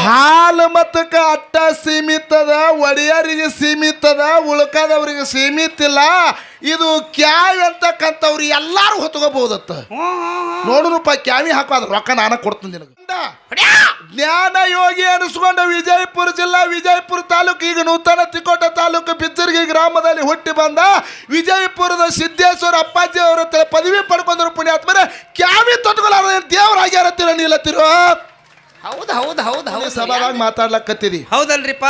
ಹಾಲು ಮತಕ್ಕ ಅಟ್ಟ ಸೀಮಿತದ ಒಡೆಯರಿಗೆ ಸೀಮಿತದ ಉಳ್ಕದವ್ರಿಗೆ ಸೀಮಿತ ಇಲ್ಲ ಇದು ಕ್ಯಾವ್ ಅಂತಕ್ಕಂಥವ್ರು ಎಲ್ಲಾರು ಹೊತ್ಕೋಬಹುದತ್ತ ನೋಡ್ರಪ್ಪ. ನೋಡುನಪ್ಪ ಕ್ಯಾವಿ ಹಾಕೋ ಅದ್ರ ರೊಕ್ಕ ನಾನು ಕೊಡ್ತೀನಿ ನಿನಗೆ. ಜ್ಞಾನ ಯೋಗಿ ಅನಿಸ್ಕೊಂಡ ವಿಜಯಪುರ ಜಿಲ್ಲಾ ವಿಜಯಪುರ ತಾಲೂಕು ಈಗ ನೂತನ ತಿಕೋಟ ತಾಲೂಕು ಬಿಚ್ಚರ್ಗಿ ಗ್ರಾಮದಲ್ಲಿ ಹುಟ್ಟಿ ಬಂದ ವಿಜಯಪುರದ ಸಿದ್ದೇಶ್ವರ ಅಪ್ಪಾಜಿ ಅವರ ಪದವಿ ಪಡ್ಕೊಂಡ್ರು ಪುಣ್ಯಾತ್ಮರೆ. ಕ್ಯಾವಿ ತೊಟ್ಕೊಳ್ಳಾರ ದೇವರಾಗ್ಯಾರತ್ತಿರ ನೀಲತ್ತಿರೋ ಹೌದ್ ಹೌದು ಹೌದು ಹೌದು. ಸಭಾದಾಗ ಮಾತಾಡ್ಲಕತ್ತೀರಿ? ಹೌದಲ್ರಿಪ್ಪ?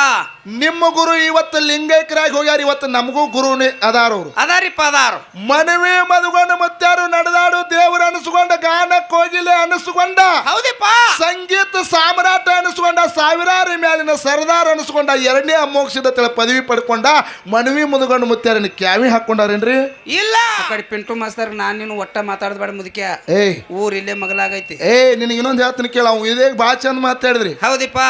ನಿಮ್ಮ ಗುರು ಇವತ್ತು ಲಿಂಗೈಕ್ಯರಾಗಿ ಹೋಗ್ಯಾರ ಇವತ್ತು ನಮಗೂ ಗುರುನೇ ಅದಾರ ಅವರು ಅದಾರಿಪ್ಪ ಅದಾರು. ಮನವಿ ಮದುಗೊಂಡು ಮತ್ತಾರು ನಡೆದಾಡು ದೇವರು ಅನಿಸ್ಕೊಂಡ ಗಾನ ಕೋಗಿಲೆ ಅನಿಸ್ಕೊಂಡ. ಹೌದಿಪ್ಪ? ಸಂಗೀತ ಸಾಮ್ರಾಟ ಅನಿಸ್ಕೊಂಡ ಸಾವಿರಾರು ಮ್ಯಾಲಿನ ಸರ್ದಾರ್ ಅನಿಸ್ಕೊಂಡ ಎರಡನೇ ಅಮೋಕ್ಷದ ತಳ ಪದವಿ ಪಡ್ಕೊಂಡ ಮನವಿ ಮುದುಗೊಂಡು ಮುತ್ತಾರನ ಕ್ಯಾವಿ ಹಾಕೊಂಡಾರೇನ್ರಿ ಇಲ್ಲ. ಆ ಕಡೆ ಪಿಂಟು ಮಾಸ್ತರ್ ನಾನು ನೀನು ಒಟ್ಟ ಮಾತಾಡಬೇಡ ಮುದುಕ್ಯ. ಏಯ್. ಊರ್ ಇಲ್ಲೇ ಮಗಲಾಗೈತಿ. ಏ ನಿನಗೆ ಇನ್ನೊಂದು ಹೇಳ್ತೀನಿ ಕೇಳ ಅವ್ ಇದೇ ಭಾಳ ಚಂದ ಮಾತಾಡಿದ್ರಿ. ಹೌದಿಪ್ಪ.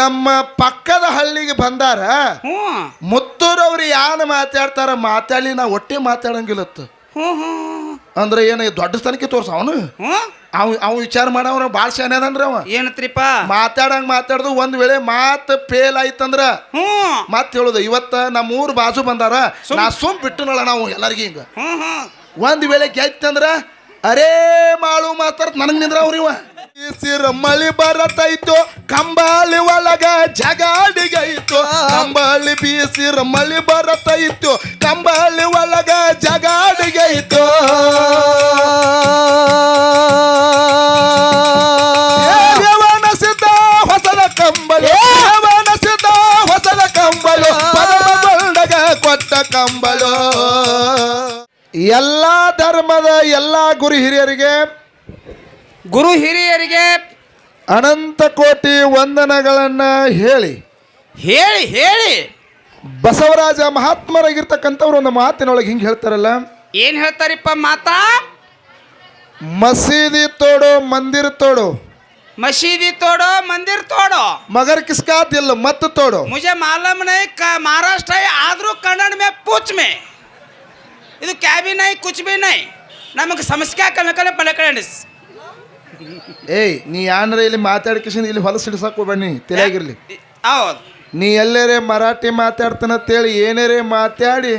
ನಮ್ಮ ಪಕ್ಕದ ಹಳ್ಳಿಗೆ ಬಂದಾರ ಹ್ಮ್ ಮುತ್ತೂರವ್ರು ಯಾನ ಮಾತಾಡ್ತಾರ ಮಾತಾಡಿ ನಾ ಒಟ್ಟೆ ಮಾತಾಡಂಗಿಲ್ಲತ್ತ. ಹ್ಮ್ ಹ್ಮ್ ಅಂದ್ರೆ ಏನ ದೊಡ್ಡ ಸ್ಥಾನಕ್ಕೆ ತೋರ್ಸ ಅವನು? ಹ್ಮ್ ಅವ್ ಅವ್ ವಿಚಾರ ಮಾಡವನ ಭಾಳ ಶಾನೆ ಅದನ್ರಿ ಅವ. ಏನತ್ರಿಪ್ಪ? ಮಾತಾಡಂಗ್ ಮಾತಾಡ್ದು ಒಂದ್ ವೇಳೆ ಮಾತ್ ಫೇಲ್ ಆಯ್ತಂದ್ರ ಹ್ಮ್ ಮತ್ ಹೇಳುದು ಇವತ್ತ ನಮ್ಮ ಊರ್ ಬಾಜು ಬಂದಾರ ನಾ ಸುಮ್ ಬಿಟ್ಟನಲ್ಲ ನಾವು ಎಲ್ಲರಿಗೂ ಹಿಂಗ. ಹ್ಮ್ ಹ್ಮ್ ಒಂದ್ ವೇಳೆ ಗೆತ್ತಂದ್ರ ಅರೇ ಮಾಳು ಮಾತ್ರ ನನಗ್ ನಿಂದ್ರ ಅವ್ರಿವ ಸಿರ ಮಳಿ ಬರತೈತು ಕಂಬಾಳಿ ಒಳಗ ಜಗಾಡಿಗೈತು ಕಂಬಾಳಿ ಬೀಸಿರ ಮಳಿ ಬರತೈತು ಕಂಬಾಳಿ ಒಳಗ ಜಗಾಡಿಗೈತು. ಎಲ್ಲ ಧರ್ಮದ ಎಲ್ಲ ಗುರು ಹಿರಿಯರಿಗೆ ಗುರು ಹಿರಿಯರಿಗೆ ಅನಂತ ಕೋಟಿ ವಂದನಗಳನ್ನ ಹೇಳಿ ಹೇಳಿ ಹೇಳಿ ಬಸವರಾಜ ಮಹಾತ್ಮರಾಗಿರ್ತಕ್ಕಂಥವ್ರು ಒಂದು ಮಾತಿನೊಳಗೆ ಹಿಂಗೆ ಹೇಳ್ತಾರಲ್ಲ ಏನ್ ಹೇಳ್ತಾರಿಪ್ಪ ಮಾತಾ ಮಸೀದಿ ತೋಡು ಮಂದಿರ ತೋಡು ಮಸೀದಿ ತೋಡೋ ಮಂದಿರ್ ತೋಡೋ ಮಗರ್ ಕಿಸ್ಕಾ ದಿಲ್ ಮತ್ ತೋಡು मुझे मालूम नहीं का महाराष्ट्र है आदरू कन्नड़ में पूछ में ಇದು ಕ್ಯಾಬಿ ನಾಯಿ ಕುಚ್ಬಿ ನಾಯಿ ನಮಗೆ ಸಮಸ್ಯೆ ಕನಕನ ಪಲಕಡಿಸ್ ಏಯ್ ನೀ ಯಾನ್ರ ಇಲ್ಲಿ ಮಾತಾಡ್ಕಿಶನ್ ಇಲ್ಲಿ ಹೊಲಸು ಹಿಡಿಸಕ್ ಹೋಗ್ಬೇಡಿ ತಿಳಿಯಾಗಿರ್ಲಿ ಹೌದು. ನೀ ಎಲ್ಲರೇ ಮರಾಠಿ ಮಾತಾಡ್ತಾನಂತೇಳಿ ಏನೇರೇ ಮಾತಾಡಿ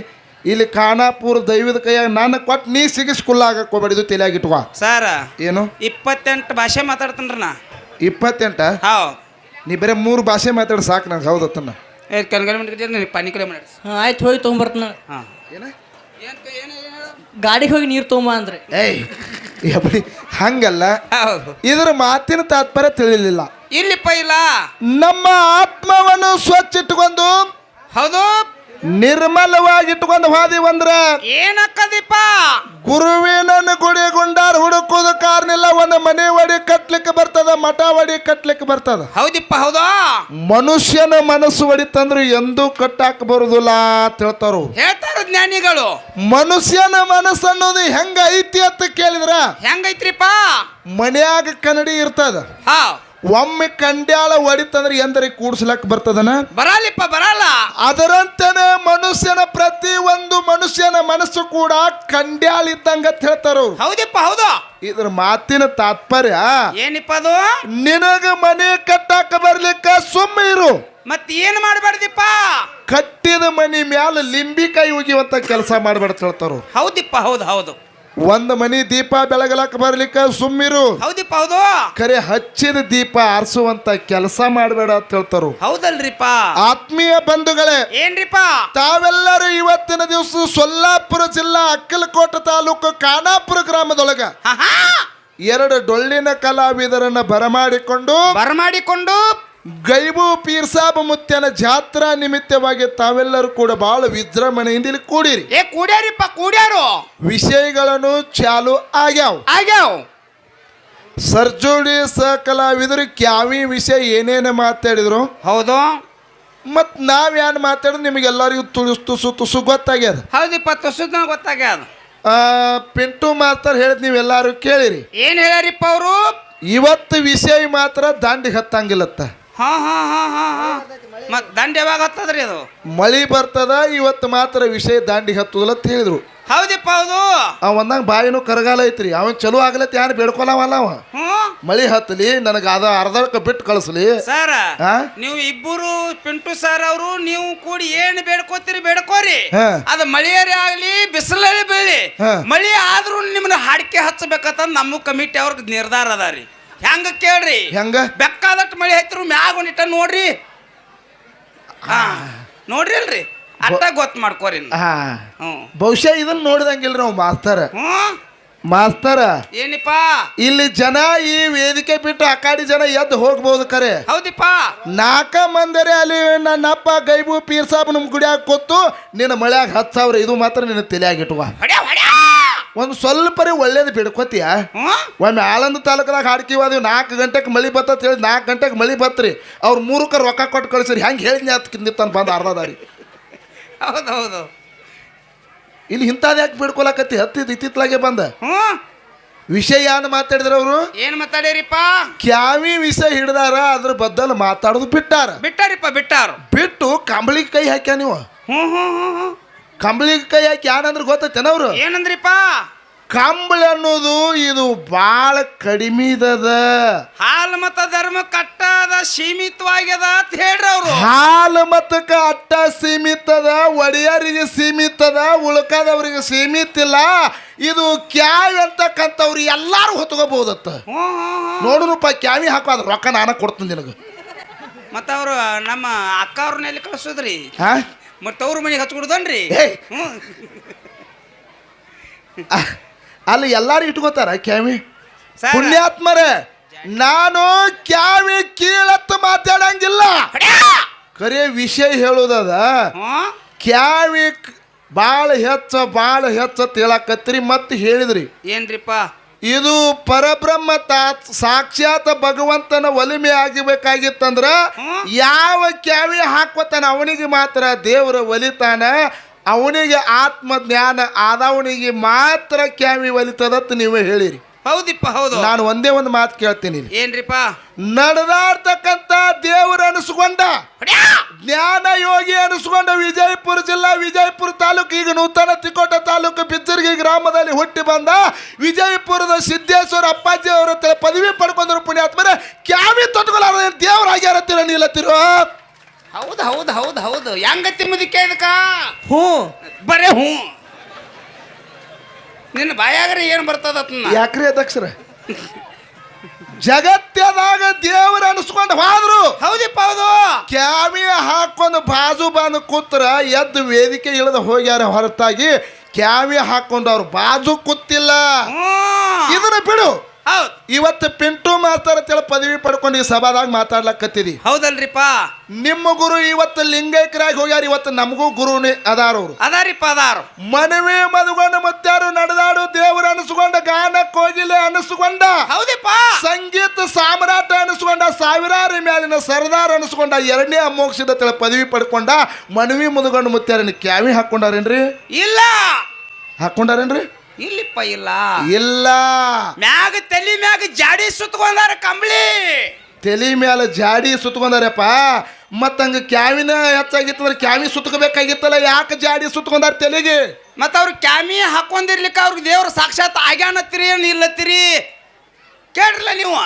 ಇಲ್ಲಿ ಖಾನಾಪುರ ದೈವದ ಕೈಯಾಗ ನಾನು ಕೊಟ್ಟು ನೀ ಸಿಗಿಸ್ಕುಲ್ಲ ಆಗಕ್ಕೆ ಹೋಗ್ಬೇಡಿ ಇದು ತಲೆಯಾಗಿಟ್ವಾ ಸರ್ ಏನು? ಇಪ್ಪತ್ತೆಂಟು ಭಾಷೆ ಮಾತಾಡ್ತಾನ ನಾ. ಇಪ್ಪತ್ತೆಂಟ? ನೀ ಬರೀ ಮೂರು ಭಾಷೆ ಮಾತಾಡಿ ಸಾಕು ನಂಗೆ ಹೌದತ್ತನ್ನ ಏ ಕಲ್ಗಲ್ ಆಯ್ತು ಹೋಗಿ ತೊಗೊಂಬರ್ತನ ಹಾಂ. ಏನ? ಗಾಡಿಗೆ ಹೋಗಿ ನೀರು ತೊಗೊಂಬ ಅಂದ್ರೆ. ಏಯ್ ಹಂಗಲ್ಲ. ಇದ್ರ ಮಾತಿನ ತಾತ್ಪರ್ಯ ತಿಳಿಲಿಲ್ಲ. ಇಲ್ಲಿ ಇಲ್ಲ. ನಮ್ಮ ಆತ್ಮವನ್ನು ಸ್ವಚ್ಛ ಇಟ್ಟುಕೊಂಡು ಹೌದು. ನಿರ್ಮಲವಾಗಿ ಇಟ್ಕೊಂಡು ಹಾದಿ ಬಂದ್ರ ಏನಕ್ಕದಿಪ್ಪ? ಗುರುವಿನನ್ನು ಗುಡಿ ಗುಂಡಾರ ಹುಡುಕುದು ಕಾರಣಿಲ್ಲ ಒಂದು ಮನೆ ಒಡಿ ಕಟ್ಲಿಕ್ಕೆ ಬರ್ತದ ಮಠ ಒಡಿ ಕಟ್ಲಿಕ್ಕೆ ಬರ್ತದ. ಹೌದಿಪ್ಪ ಹೌದಾ? ಮನುಷ್ಯನ ಮನಸ್ಸು ಒಡಿತಂದ್ರೆ ಎಂದೂ ಕಟ್ಟಾಕ ಬರುದಿಲ್ಲ ಅಂತ ಹೇಳ್ತಾರು ಹೇಳ್ತಾರ ಜ್ಞಾನಿಗಳು. ಮನುಷ್ಯನ ಮನಸ್ಸು ಅನ್ನೋದು ಹೆಂಗ ಐತಿ ಅಂತ ಕೇಳಿದ್ರ ಹೆಂಗೈತ್ರಿಪ್ಪ? ಮನ್ಯಾಗ ಕನ್ನಡಿ ಇರ್ತದ. ಹಾ. ಒಮ್ಮೆ ಕಂಡ್ಯಾಳ ಹೊಡಿತಂದ್ರೆ ಎಂದರೆ ಕೂಡ್ಸ್ಲಕ್ ಬರ್ತದನ? ಬರಲಿಪ್ಪ ಬರಲ್ಲ. ಅದರಂತೆನೆ ಮನುಷ್ಯನ ಪ್ರತಿ ಒಂದು ಮನುಷ್ಯನ ಮನಸ್ಸು ಕೂಡ ಕಂಡ್ಯಾಳ ಇದ್ದಂಗ ಅಂತ ಹೇಳ್ತಾರ ಅವ್ರು. ಹೌದಿಪ್ಪ ಹೌದು. ಇದ್ರ ಮಾತಿನ ತಾತ್ಪರ್ಯ ಏನಿಪ್ಪ ಅದು? ನಿನಗ ಮನೆ ಕಟ್ಟಾಕ ಬರ್ಲಿಕ್ಕ ಸುಮ್ಮ ಇರು. ಮತ್ತೆ ಏನ್ ಮಾಡ್ಬಾರ್ದಿಪ್ಪ? ಕಟ್ಟಿದ ಮನಿ ಮ್ಯಾಲ ಲಿಂಬಿಕಾಯಿ ಉಗಿವಂತ ಕೆಲಸ ಮಾಡ್ಬಾರ್ದು ಹೇಳ್ತಾರ. ಹೌದಿಪ್ಪ ಹೌದು ಹೌದು. ಒಂದ್ ಮನಿ ದೀಪ ಬೆಳಗಲಕ್ ಬರ್ಲಿಕ್ಕ ಸುಮ್ಮಿರು. ಹೌದಿಪ್ಪ ಹೌದು. ಕರೆ ಹಚ್ಚಿದ ದೀಪ ಆರಿಸುವಂತ ಕೆಲಸ ಮಾಡಬೇಡ ಅಂತ ಹೇಳ್ತಾರು. ಹೌದಲ್ರಿಪ್ಪ. ಆತ್ಮೀಯ ಬಂಧುಗಳೇ ಏನ್ರಿಪ್ಪ? ತಾವೆಲ್ಲರೂ ಇವತ್ತಿನ ದಿವಸ ಸೊಲ್ಲಾಪುರ ಜಿಲ್ಲಾ ಅಕ್ಕಲಕೋಟೆ ತಾಲೂಕು ಖಾನಾಪುರ ಗ್ರಾಮದೊಳಗ. ಎರಡು ಡೊಳ್ಳಿನ ಕಲಾವಿದರನ್ನ ಬರಮಾಡಿಕೊಂಡು ಬರಮಾಡಿಕೊಂಡು ಗೈಬು ಪೀರ್ಸಾಬ ಮುತ್ಯನ ಜಾತ್ರಾ ನಿಮಿತ್ತವಾಗಿ ತಾವೆಲ್ಲರೂ ಕೂಡ ಬಹಳ ವಿಜೃಂಭಣೆಯಿಂದ ಇಲ್ಲಿ ಕೂಡಿರಿ. ಏ ಕೂಡ್ಯಾರಿಪ್ಪ ಕೂಡ್ಯಾರು? ವಿಷಯಗಳನ್ನು ಚಾಲು ಆಗ್ಯಾವ. ಆಗ್ಯಾವ. ಸರ್ಜೋಡಿ ಸ ಕಲಾವಿದರು ಕ್ಯಾವಿ ವಿಷಯ ಏನೇನು ಮಾತಾಡಿದ್ರು? ಹೌದು. ಮತ್ ನಾವ್ ಏನ್ ಮಾತಾಡಿದ್ರು ನಿಮಗೆಲ್ಲರಿಗೂ ತುಳಿಸ್ ತುಸು ತುಸು ಗೊತ್ತಾಗ್ಯದ. ಹೌದಿಪ್ಪ ತುಸುದ ಗೊತ್ತಾಗ್ಯದ. ಆ, ಪಿಂಟು ಮಾಸ್ತರ್ ಹೇಳಿದ್ ನೀವೆಲ್ಲರೂ ಕೇಳಿರಿ. ಏನ್ ಹೇಳ್ಯಾರಿಪ್ಪ ಅವರು? ಇವತ್ತು ವಿಷಯ ಮಾತ್ರ ದಾಂಡಿಗೆ ಹತ್ತಂಗಿಲ್ಲತ್ತ. ಹಾ ಹಾ ಹಾ ಹಾ ಹಾ. ಮತ್ ದಂಡ ಯಾವಾಗ ಹತ್ತದ್ರಿ ಅದು? ಮಳಿ ಬರ್ತದ ಇವತ್ತು ಮಾತ್ರ ವಿಷಯ ದಾಂಡಿ ಹತ್ತುದಿಲ್ಲ ಅಂತ ಹೇಳಿದ್ರು. ಹೌದಿಪ್ಪ ಹೌದು. ಅವ ಒಂದಂಗ ಬಾಯಿನೂ ಕರಗಾಲ ಐತ್ರಿ. ಅವನ್ ಚಲೋ ಆಗ್ಲತ್ತ ಯಾರು ಬೇಡ್ಕೊಲ್ಲ ಅವ. ಮಳಿ ಹತ್ತಲಿ ನನಗೆ ಅದ ಅರ್ಧಕ್ಕೆ ಬಿಟ್ಟು ಕಳಿಸ್ಲಿ. ಸರ್ ಹಾ? ನೀವು ಇಬ್ಬರು ಪಿಂಟು ಸರ್ ಅವರು ನೀವು ಕೂಡಿ ಏನು ಬೇಡ್ಕೋತೀರಿ ಬೇಡ್ಕೋರಿ. ಹಾ. ಅದು ಮಳೆಯರೇ ಆಗಲಿ ಬಿಸಿಲಲ್ಲಿ ಬೀಳಿ. ಹಾ. ಮಳಿ ಆದ್ರೂ ನಿಮ್ಮನ್ನ ಹಾಡಿಕೆ ಹಚ್ಚಬೇಕಂತ ನಮ್ಮ ಕಮಿಟಿ ಅವ್ರಿಗೆ ನಿರ್ಧಾರ ಅದ ರೀ. ಹೆಂಗ ಕೇಳ್ರಿ? ಹೆಂಗ? ಬೆಕ್ಕಾದಷ್ಟು ಮಳೆ ಹತ್ತಿರ ಮ್ಯಾಗ ಒಂದಿಟ್ಟ ನೋಡ್ರಿ. ಹಾ ನೋಡ್ರಿ ಅಲ್ರಿ ಅಟ್ಟ ಗೊತ್ತು ಮಾಡ್ಕೋರಿ ಹಾ ಬಹುಶಃ ಇದನ್ನ ನೋಡಿದಂಗಿಲ್ರಿ ನಾವು ಮಾಸ್ತರ. ಹ್ಞೂ. ಮಾಸ್ತರ ಏನಿಪ್ಪ? ಇಲ್ಲಿ ಜನ ಈ ವೇದಿಕೆ ಬಿಟ್ಟು ಅಕಾಡಿ ಕಡೆ ಜನ ಎದ್ದು ಹೋಗ್ಬೋದು ಕರೆ ಹೌದಿಪ್ಪ? ನಾಕ ಮಂದರೆ ಅಲ್ಲಿ ನನ್ನಪ್ಪ ಗೈಬು ಪೀರ್ ಸಾಬ್ ನಮ್ಮ ಗುಡಿಯಾಗ ಕೊತ್ತು ನಿನ್ನ ಮಳ್ಯಾಗ ಹತ್ತು ಸಾವಿರ ಇದು ಮಾತ್ರ ನಿನ್ನ ತಲೆಯಾಗಿಟ್ಟುವ ಒಂದು ಸ್ವಲ್ಪರಿ ಒಳ್ಳೇದು ಬಿಡ್ಕೋತೀಯ? ಒಮ್ಮೆ ಆಳಂದ ತಾಲೂಕದಾಗ ಹಾಡ್ಕಿವಾದೀವಿ ನಾಲ್ಕು ಗಂಟೆಗೆ ಮಳಿ ಬತ್ತ ಹೇಳಿ ನಾಲ್ಕು ಗಂಟೆಗೆ ಮಳಿ ಬತ್ತರಿ ಅವ್ರು ಮೂರಕ್ಕೆ ರೊಕ್ಕ ಕೊಟ್ಟು ಕಳಿಸ್ರಿ ಹೆಂಗೆ ಹೇಳಿದ್ನಿ ಅದಕ್ಕಿಂತ ಬಂದು ಅರ್ಧ ದಾರಿ. ಹೌದು ಹೌದು ಇಲ್ಲಿ ಇಂಥದ್ದು ಯಾಕೆ ಬಿಡ್ಕೊಳಕತ್ತಿ? ಹತ್ತಿದ್ದು ಇತ್ತಿತ್ಲಾಗೆ ಬಂದ. ವಿಷಯ ಏನು ಮಾತಾಡಿದ್ರ ಅವರು? ಏನ್ ಮಾತಾಡ್ಯಾರಿಪ್ಪ ಕ್ಯಾವಿ ವಿಷಯ ಹಿಡ್ದಾರ ಅದ್ರ ಬದ್ದಲ್ ಮಾತಾಡೋದು ಬಿಟ್ಟಾರ. ಬಿಟ್ಟಾರಿಪ್ಪ ಬಿಟ್ಟಾರ. ಬಿಟ್ಟು ಕಂಬಳಿಗೆ ಕೈ ಹಾಕ್ಯ ನೀವು. ಹ್ಞೂ ಹ್ಞೂ ಹ್ಞೂ ಹ್ಞೂ. ಕಂಬಳಿಗೆ ಕೈ ಹಾಕಿ ಏನಂದ್ರೆ ಅವರು? ಏನಂದ್ರಿಪ್ಪ? ಕಂಬಳಿ ಅನ್ನೋದು ಇದು ಭಾಳ ಕಡಿಮೆದದ ಹಾಲು ಮತ ಧರ್ಮ ಕಟ್ಟದ ಸೀಮಿತವಾಗ್ಯದ ಅಂತ ಹೇಳ್ರಿ ಅವರು. ಹಾಲು ಮತಕ್ಕ ಅಟ್ಟ ಸೀಮಿತದ ಒಡೆಯರಿಗೆ ಸೀಮಿತದ ಉಳ್ಕದವ್ರಿಗೆ ಸೀಮಿತ ಇಲ್ಲ ಇದು ಕ್ಯಾವಿ ಅಂತಕ್ಕಂಥವ್ರು ಎಲ್ಲಾರು ಹೊತ್ಕೋಬಹುದತ್ತ. ನೋಡುನಪ್ಪ ಕ್ಯಾವಿ ಹಾಕೋ ಅದ್ರ ರೊಕ್ಕ ನಾನು ಕೊಡ್ತೀನಿ ನಿನಗೆ. ಮತ್ತು ಅವರು ನಮ್ಮ ಅಕ್ಕ ಅವ್ರನ್ನ ಎಲ್ಲಿ ಕಳಿಸೋದ್ರಿ? ಹಾ? ಮತ್ತು ಅವ್ರ ಮನೆಗೆ ಹಚ್ಕೊಡುದನ್ರಿ. ಹ್ಞೂ ಅಲ್ಲಿ ಎಲ್ಲಾರು ಇಟ್ಕೋತಾರ ಕ್ಯಾವಿ ಸರ್. ಪುಣ್ಯಾತ್ಮರೇ ನಾನು ಕ್ಯಾವಿ ಕೀಳತ್ತ ಮಾತಾಡಂಗಿಲ್ಲ. ಕರೆ ವಿಷಯ ಹೇಳೋದದ ಹ್ಞೂ ಕ್ಯಾವಿ ಭಾಳ ಹೆಚ್ಚ ಬಾಳ ಹೆಚ್ಚ ಅಂತ ಹೇಳಕತ್ರಿ ಮತ್ತೆ ಹೇಳಿದ್ರಿ. ಏನ್ರಿಪ್ಪ? ಇದು ಪರಬ್ರಹ್ಮ ತಾತ್ ಸಾಕ್ಷಾತ್ ಭಗವಂತನ ಒಲಿಮೆ ಆಗಿಬೇಕಾಗಿತ್ತಂದ್ರ ಯಾವ ಕ್ಯಾವಿ ಹಾಕೋತಾನ ಅವನಿಗೆ ಮಾತ್ರ ದೇವರ ಒಲಿತಾನ, ಅವನಿಗೆ ಆತ್ಮ ಜ್ಞಾನ ಆದವನಿಗೆ ಮಾತ್ರ ಕ್ಯಾವಿ ಒಲಿತದತ್ತು ನೀವೇ ಹೇಳಿರಿ. ಹೌದಿಪ್ಪ ಹೌದು. ನಾನು ಒಂದೇ ಒಂದು ಮಾತು ಕೇಳ್ತೀನಿ. ಏನ್ರಿಪ್ಪ? ನಡೆದಾಡ್ತಕ್ಕಂತ ದೇವರ ಅನಿಸ್ಕೊಂಡ ಜ್ಞಾನ ಯೋಗಿ ಅನಿಸ್ಕೊಂಡ ವಿಜಯಪುರ ಜಿಲ್ಲಾ ವಿಜಯಪುರ ತಾಲೂಕು ಈಗ ನೂತನ ತಿಕೋಟ ತಾಲೂಕು ಬಿಚ್ಚರ್ಗಿ ಗ್ರಾಮದಲ್ಲಿ ಹುಟ್ಟಿ ಬಂದ ವಿಜಯಪುರದ ಸಿದ್ದೇಶ್ವರ ಅಪ್ಪಾಜಿ ಅವರ ಪದವಿ ಪಡ್ಕೊಂಡ್ರು ಪುಣ್ಯಾತ್ಮರೆ ಕ್ಯಾವಿ ತೊಟ್ಕೊಳ್ಳಾರ ದೇವರಾಗ್ಯಾರತ್ತಿರ ನೀಲತ್ತಿರ ಹೌದು ಹೌದು ಹೌದು ಹೌದು. ಹೆಂಗತ್ತಿ ಮುದಿಕೆ ಇದಕ್ಕ? ಹ್ಞೂ. ಬರೇ ಹ್ಞೂ. ನಿನ್ನ ಬಾಯಾಗ್ರೆ ಏನು ಬರ್ತದ ಯಾಕ್ರಿ ಅಧ್ಯಕ್ಷರ? ಜಗತ್ತದಾಗ ದೇವರ ಅನಿಸ್ಕೊಂಡು ಹೋದ್ರು. ಹೌದಿಪ್ಪ ಹೌದು. ಕ್ಯಾಮಿ ಹಾಕೊಂಡು ಬಾಜು ಬಂದು ಕೂತ್ರ ಎದ್ದು ವೇದಿಕೆ ಇಳಿದ ಹೋಗ್ಯಾರ ಹೊರತಾಗಿ ಕ್ಯಾವಿ ಹಾಕೊಂಡು ಅವ್ರು ಬಾಜು ಕೂತಿಲ್ಲ. ಇದನ್ನ ಬಿಡು. ಹೌದು. ಇವತ್ತು ಪಿಂಟು ಮಾಸ್ತರ ಅಂತೇಳಿ ಪದವಿ ಪಡ್ಕೊಂಡು ಈ ಸಭಾದಾಗ ಮಾತಾಡ್ಲಕತ್ತೀರಿ. ಹೌದಲ್ರಿಪ್ಪ. ನಿಮ್ಮ ಗುರು ಇವತ್ತು ಲಿಂಗೈಕ್ಯರಾಗಿ ಹೋಗ್ಯಾರ ಇವತ್ತು ನಮಗೂ ಗುರುನೇ ಅದಾರವ್ರು ಅದಾರಿಪ್ಪ ಅದಾರು. ಮನವಿ ಮದುಗೊಂಡು ಮತ್ತಾರು ನಡೆದಾಡು ದೇವರ ಅನಿಸ್ಕೊಂಡ ಗಾನ ಕೋಗಿಲೆ ಅನಿಸ್ಕೊಂಡ. ಹೌದಿಪ್ಪ. ಸಂಗೀತ ಸಾಮ್ರಾಟ ಅನಿಸ್ಕೊಂಡ ಸಾವಿರಾರು ಮೇಲಿನ ಸರ್ದಾರ್ ಅನಿಸ್ಕೊಂಡ ಎರಡನೇ ಅಮೋಕ್ಷದ ತಿಳ ಪದವಿ ಪಡ್ಕೊಂಡ ಮನವಿ ಮುದುಗೊಂಡು ಮುತ್ತಾರನ ಕ್ಯಾವಿ ಹಾಕೊಂಡಾರೇನ್ರಿ ಇಲ್ಲ. ಹಾಕೊಂಡಾರೇನ್ರಿ ಇಲ್ಲಿಪ್ಪ ಇಲ್ಲ. ಇಲ್ಲ. ಮ್ಯಾಗ ತಲಿ ಮ್ಯಾಗ ಜಾಡಿ ಸುತ್ತಕೊಂಡಾರ ಕಂಬಳಿ. ತಲೆ ಮ್ಯಾಲ ಜಾಡಿ ಸುತ್ಕೊಂಡಾರಪ್ಪ ಮತ್ತಂಗ ಕ್ಯಾವಿನ ಹೆಚ್ಚಾಗಿತ್ತಂದ್ರೆ ಕ್ಯಾವಿ ಸುತ್ಕೋಬೇಕಾಗಿತ್ತಲ್ಲ ಯಾಕೆ ಜಾಡಿ ಸುತ್ಕೊಂಡಾರ ತಲೆಗೆ? ಮತ್ತ ಅವ್ರು ಕ್ಯಾಮಿ ಹಾಕೊಂಡಿರ್ಲಿಕ್ಕೆ ಅವ್ರಿಗೆ ದೇವ್ರ ಸಾಕ್ಷಾತ್ ಆಗ್ಯಾನತ್ತೀರಿ ಏನು ಇಲ್ಲತ್ತೀರಿ? ಕೇಳ್ರಲ್ಲ ನೀವು.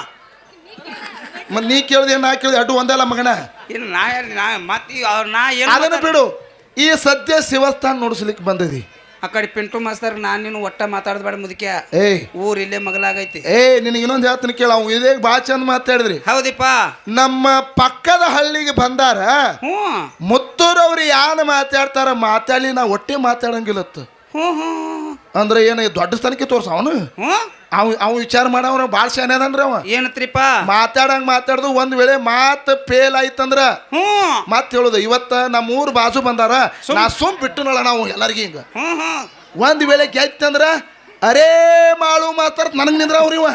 ಮತ್ ನೀ ಕೇಳ್ದೆ ನಾ ಕೇಳ್ದೆ ಅಡ್ಡು ಒಂದಲ್ಲ ಮಗನ. ಇನ್ನು ನಾ ಹೇಳಿ ನಾ ಮತ್ತೆ ಅವ್ರು ನಾ ಏನು ಅದನ್ನು ಬಿಡು. ಈ ಸದ್ಯ ಶಿವಸ್ಥಾನ ನೋಡಿಸ್ಲಿಕ್ಕೆ ಬಂದದಿ. ಆ ಕಡೆ ಪಿಂಟು ಮಾಸ್ತರ್ ನಾನು ನೀನು ಒಟ್ಟ ಮಾತಾಡದ್ಬೇಡ ಬೇಡ ಏ ಊರ್ ಇಲ್ಲೇ ಮಗಲಾಗೈತಿ. ಏ ನಿನಗೆ ಇನ್ನೊಂದು ಹೇಳ್ತೀನಿ ಕೇಳ ಅವ್ನು ಇದೇ ಭಾಳ ಚಂದ ಮಾತಾಡಿದ್ರಿ. ಹೌದಿಪ್ಪ. ನಮ್ಮ ಪಕ್ಕದ ಹಳ್ಳಿಗೆ ಬಂದಾರ ಹ್ಞೂ. ಮುತ್ತೂರವ್ರು ಯಾನ ಮಾತಾಡ್ತಾರ ಮಾತಾಡಿ ನಾ ಒಟ್ಟೆ ಮಾತಾಡಂಗಿಲ್ಲತ್ತು ಹ್ಞೂ ಹ್ಞೂ ಅಂದ್ರೆ ಏನು ದೊಡ್ಡ ಸ್ಥಾನಕ್ಕೆ ತೋರ್ಸ ಅವನು? ಹ್ಞೂ. ಅವ್ ಅವ್ ವಿಚಾರ ಮಾಡವ್ರ ಭಾಳ ಶಾನೆ ಅದನ್ರಿ ಅವ. ಏನತ್ರಿಪ್ಪ ಮಾತಾಡಂಗ್ ಮಾತಾಡ್ದು ಒಂದ್ ವೇಳೆ ಮಾತ್ ಫೇಲ್ ಆಯ್ತಂದ್ರ ಹ್ಮ್ ಮತ್ ಹೇಳುದು ಇವತ್ತ ನಮ್ಮ ಊರ್ ಬಾಜು ಬಂದಾರ ನಾ ಸುಮ್ ಬಿಟ್ಟನಲ್ಲ ನಾವು ಎಲ್ಲರಿಗೂ ಹಿಂಗ. ಒಂದ್ ವೇಳೆ ಗೆತ್ತಂದ್ರ ಅರೇ ಮಾಳು ಮಾತಾಡ್ತ ನನಗ್ ನಿಂದ್ರ ಅವ್ರಿವ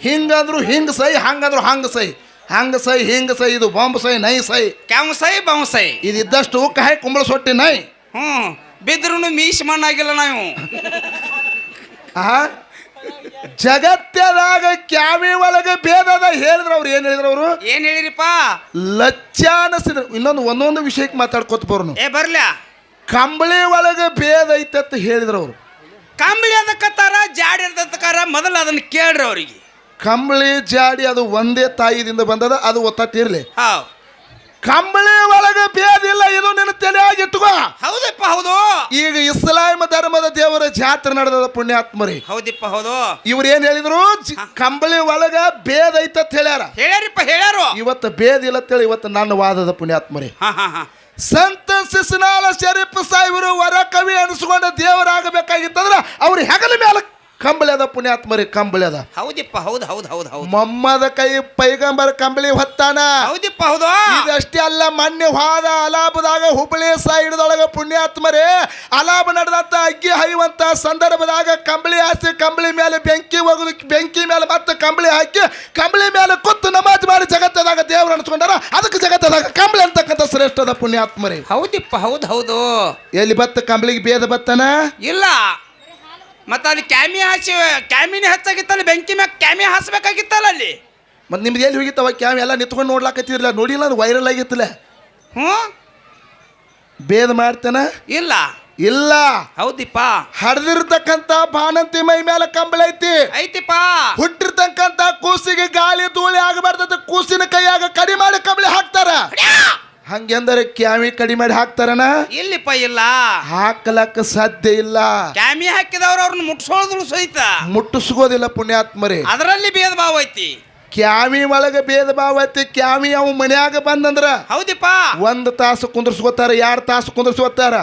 ಹಿಂಗಂದ್ರು ಹಿಂಗ್ ಸೈ ಹಂಗಂದ್ರು ಹಂಗ ಸೈ. ಹಂಗ ಸೈ ಹಿಂಗ ಸೈ ಇದು ಬಾಂಬ್ ಸೈ ನೈ ಸೈ. ಕ್ಯಾಮ್ಸೈ ಬೌನ್ಸೈ ಇದಿದ್ದಷ್ಟು ಉಕ್ಕ ಹಾಕಿ ಕುಂಬಳ ಸೊಟ್ಟಿ ನೈ ಹ್ಮ್ ಬಿದ್ರು ಮೀಸ್ ಮಣ್ಣಾಗಿಲ್ಲ ನಾವು. ಆ? ಜಗತ್ತದಾಗ ಕ್ಯಾವಿ ಒಳಗೆ ಭೇದ ಹೇಳಿದ್ರು ಅವ್ರು. ಏನ್ ಹೇಳಿದ್ರು ಅವರು? ಏನ್ ಹೇಳಿರಿಪ್ಪ? ಲಚ್ಚ ಅನಿಸಿದ್ರು ಇನ್ನೊಂದು ಒಂದೊಂದು ವಿಷಯಕ್ಕೆ ಮಾತಾಡ್ಕೊತ ಬರೋನು. ಏ ಬರ್ಲ ಕಂಬಳಿ ಒಳಗೆ ಭೇದ ಅಂತ ಹೇಳಿದ್ರು ಅವರು. ಕಂಬಳಿ ಅದಕ್ಕತ್ತಾರ ಜಾಡಿ ಅದಕ್ಕಾರ ಮೊದಲು ಅದನ್ನ ಕೇಳ್ರಿ ಅವ್ರಿಗೆ. ಕಂಬಳಿ ಜಾಡಿ ಅದು ಒಂದೇ ತಾಯಿದಿಂದ ಬಂದದ ಅದು ಒತ್ತಾತಿರ್ಲಿ ಹೌದು. ಕಂಬಳಿ ಒಳಗೆ ಬೇದಿಲ್ಲ ಇದು ನಿನ್ನ ತಲೆಯಾಗಿ ಇಟ್ಕೋ. ಹೌದಪ್ಪ ಹೌದು. ಈಗ ಇಸ್ಲಾಂ ಧರ್ಮದ ದೇವರ ಜಾತ್ರೆ ನಡೆದ ಪುಣ್ಯಾತ್ಮರಿ. ಹೌದಿಪ್ಪ ಹೌದು. ಇವ್ರು ಏನ್ ಹೇಳಿದ್ರು? ಜಿ- ಕಂಬಳಿ ಒಳಗ ಭೇದ ಐತ ಹೇಳ್ಯಾರ. ಹೇಳ್ಯಾರಿಪ್ಪ ಹೇಳ್ಯಾರು. ಇವತ್ತು ಭೇದ ಇಲ್ಲ ಅಂತೇಳಿ ಇವತ್ತು ನನ್ನ ವಾದದ ಪುಣ್ಯಾತ್ಮರಿ. ಹಾ ಹಾ ಹಾ. ಸಂತ ಶಿಶುನಾಳ ಶರೀಫ್ ಸಾಹೇಬರು ವರ ಕವಿ ಅನಿಸ್ಕೊಂಡ ದೇವರಾಗಬೇಕಾಗಿತ್ತಂದ್ರ ಅವ್ರ ಹೆಗಲ ಮೇಲೆ ಕಂಬಳಿ ಅದ ಪುಣ್ಯಾತ್ಮರಿ ಕಂಬಳಿ ಅದ. ಹೌದಿಪ್ಪ ಹೌದು ಹೌದು ಹೌದು ಹೌದು. ಮೊಮ್ಮದ ಕೈ ಪೈಗಂಬರ್ ಕಂಬಳಿ ಹೊತ್ತಾನ. ಹೌದಿಪ್ಪ ಹೌದು. ಇದಷ್ಟೇ ಅಲ್ಲ ಮನ್ಯ ಹಾದ ಅಲಾಬದಾಗ ಹುಬ್ಬಳ್ಳಿ ಸೈಡ್ದೊಳಗ ಪುಣ್ಯಾತ್ಮರೇ ಅಲಾಭ ನಡೆದಂತ ಅಗ್ಗಿ ಹರಿಯುವಂತ ಸಂದರ್ಭದಾಗ ಕಂಬಳಿ ಹಾಸಿ ಕಂಬಳಿ ಮೇಲೆ ಬೆಂಕಿ ಹೋಗುದು ಬೆಂಕಿ ಮೇಲೆ ಮತ್ತೆ ಕಂಬಳಿ ಹಾಕಿ ಕಂಬಳಿ ಮೇಲೆ ಕುತ್ತು ನಮಾಜ್ ಮಾಡಿ ಜಗತ್ತದಾಗ ದೇವ್ರು ಅನ್ಸ್ಕೊಂಡಾರ ಅದಕ್ಕೆ ಜಗತ್ತದಾಗ ಕಂಬಳಿ ಅಂತಕ್ಕಂಥ ಶ್ರೇಷ್ಠದ ಪುಣ್ಯಾತ್ಮರಿ ಹೌದಿಪ್ಪ ಹೌದು ಹೌದು. ಎಲ್ಲಿ ಬತ್ತ ಕಂಬಳಿಗೆ ಬೇದ ಬತ್ತನ? ಇಲ್ಲ. ಮತ್ತೆ ಅಲ್ಲಿ ಕ್ಯಾಮಿ ಹಾಸಿ ಕ್ಯಾಮಿನಿ ಹೆಚ್ಚಾಗಿತ್ತಲ್ಲ ಬೆಂಕಿ ಮ್ಯಾಗ ಕ್ಯಾಮಿ ಹಾಸ್ಬೇಕಾಗಿತ್ತಲ್ಲ ಅಲ್ಲಿ? ಮತ್ತೆ ನಿಮ್ದು ಎಲ್ಲಿ ಹೋಗಿತ್ತವ ಕ್ಯಾಮಿ? ಎಲ್ಲ ನಿಂತ್ಕೊಂಡು ನೋಡ್ಲಾಕತ್ತಿರಲ್ಲ ನೋಡಿಲ್ಲ ಅದು ವೈರಲ್ ಆಗಿತ್ತಲ್ಲ. ಹ್ಞೂ? ಭೇದ ಮಾಡ್ತಾನ? ಇಲ್ಲ. ಇಲ್ಲ. ಹೌದಿಪ್ಪ. ಹರಿದಿರ್ತಕ್ಕಂತ ಬಾಣಂತಿ ಮೈ ಮೇಲೆ ಕಂಬಳೈತಿ ಐತಿ. ಐತಿಪ್ಪ. ಹುಟ್ಟಿರ್ತಕ್ಕಂತ ಕೂಸಿಗೆ ಗಾಳಿ ಧೂಳಿ ಆಗಬಾರ್ದಂತ ಕೂಸಿನ ಕೈಯಾಗ ಕಡಿ ಮಾಡಿ ಕಂಬಳಿ ಹಾಕ್ತಾರ. ಹಂಗೆಂದರೆ ಕ್ಯಾಮಿ ಕಡಿ ಮಾಡಿ ಹಾಕ್ತಾರನ? ಇಲ್ಲಿಪ್ಪ ಇಲ್ಲ. ಹಾಕಲಕ್ಕ ಸಾಧ್ಯ ಇಲ್ಲ. ಕ್ಯಾಮಿ ಹಾಕಿದವ್ರು ಅವ್ರನ್ನ ಮುಟ್ಸೋದ್ರು ಸಹಿತ. ಮುಟ್ಟಿಸ್ಕೋದಿಲ್ಲ ಪುಣ್ಯಾತ್ಮರಿ. ಅದರಲ್ಲಿ ಭೇದ ಭಾವ ಐತಿ. ಕ್ಯಾಮಿ ಒಳಗ ಭೇದ ಭಾವ ಐತಿ ಕ್ಯಾಮಿ ಅವ ಮನ್ಯಾಗ ಬಂದಂದ್ರ ಹೌದಿಪ್ಪ. ಒಂದು ತಾಸು ಕುಂದ್ರಸ್ಕೋತಾರ ಎರಡು ತಾಸು ಕುಂದ್ರಸ್ಕೋತಾರ.